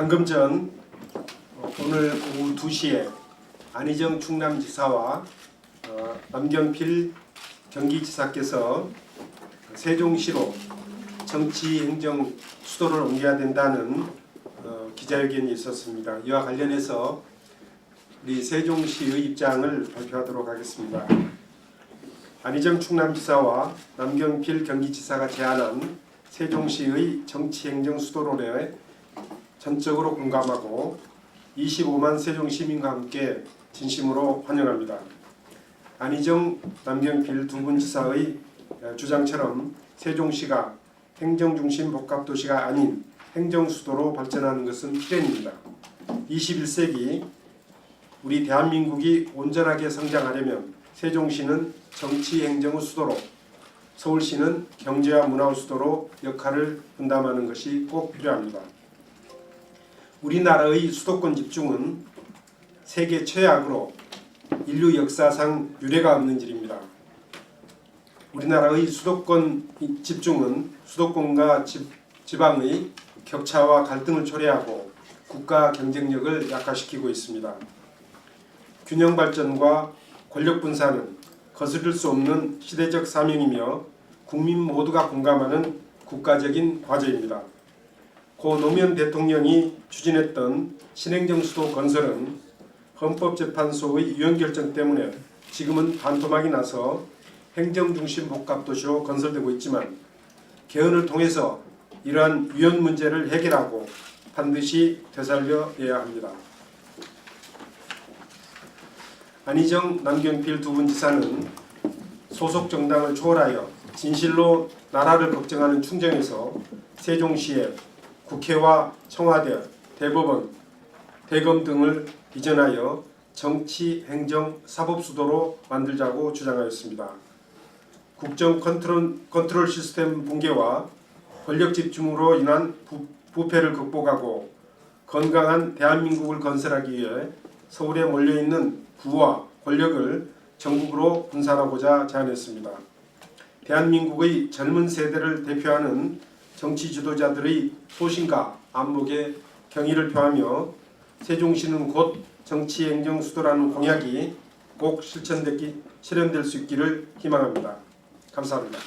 방금 전 어, 오늘 오후 2시에 안희정 충남지사와 어, 남경필 경기지사께서 세종시로 정치행정 수도를 옮겨야 된다는 어, 기자회견이 있었습니다. 이와 관련해서 우리 세종시의 입장을 발표하도록 하겠습니다. 안희정 충남지사와 남경필 경기지사가 제안한 세종시의 정치행정 수도론에 전적으로 공감하고 25만 세종 시민과 함께 진심으로 환영합니다. 안희정, 남경필 두 분 지사의 주장처럼 세종시가 행정중심 복합도시가 아닌 행정수도로 발전하는 것은 필연입니다. 21세기 우리 대한민국이 온전하게 성장하려면 세종시는 정치 행정의 수도로 서울시는 경제와 문화의 수도로 역할을 분담하는 것이 꼭 필요합니다. 우리나라의 수도권 집중은 세계 최악으로 인류 역사상 유례가 없는 일입니다. 우리나라의 수도권 집중은 수도권과 지, 지방의 격차와 갈등을 초래하고 국가 경쟁력을 약화시키고 있습니다. 균형 발전과 권력 분산은 거스를 수 없는 시대적 사명이며 국민 모두가 공감하는 국가적인 과제입니다. 고 노무현 대통령이 추진했던 신행정 수도 건설은 헌법재판소의 유연 결정 때문에 지금은 반토막이 나서 행정 중심 복합 도시로 건설되고 있지만 개헌을 통해서 이러한 위헌 문제를 해결하고 반드시 되살려야 합니다. 안희정, 남경필 두 분 지사는 소속 정당을 초월하여 진실로 나라를 걱정하는 충정에서 세종시에 국회와 청와대, 대법원, 대검 등을 이전하여 정치, 행정, 사법 수도로 만들자고 주장하였습니다. 국정 컨트롤, 컨트롤 시스템 붕괴와 권력 집중으로 인한 부, 부패를 극복하고 건강한 대한민국을 건설하기 위해 서울에 몰려있는 부와 권력을 전국으로 분산하고자 제안했습니다. 대한민국의 젊은 세대를 대표하는 정치 지도자들의 소신과 안목에 경의를 표하며 세종시는 곧 정치 행정 수도라는 공약이 꼭 실천되기 실현될 수 있기를 희망합니다. 감사합니다.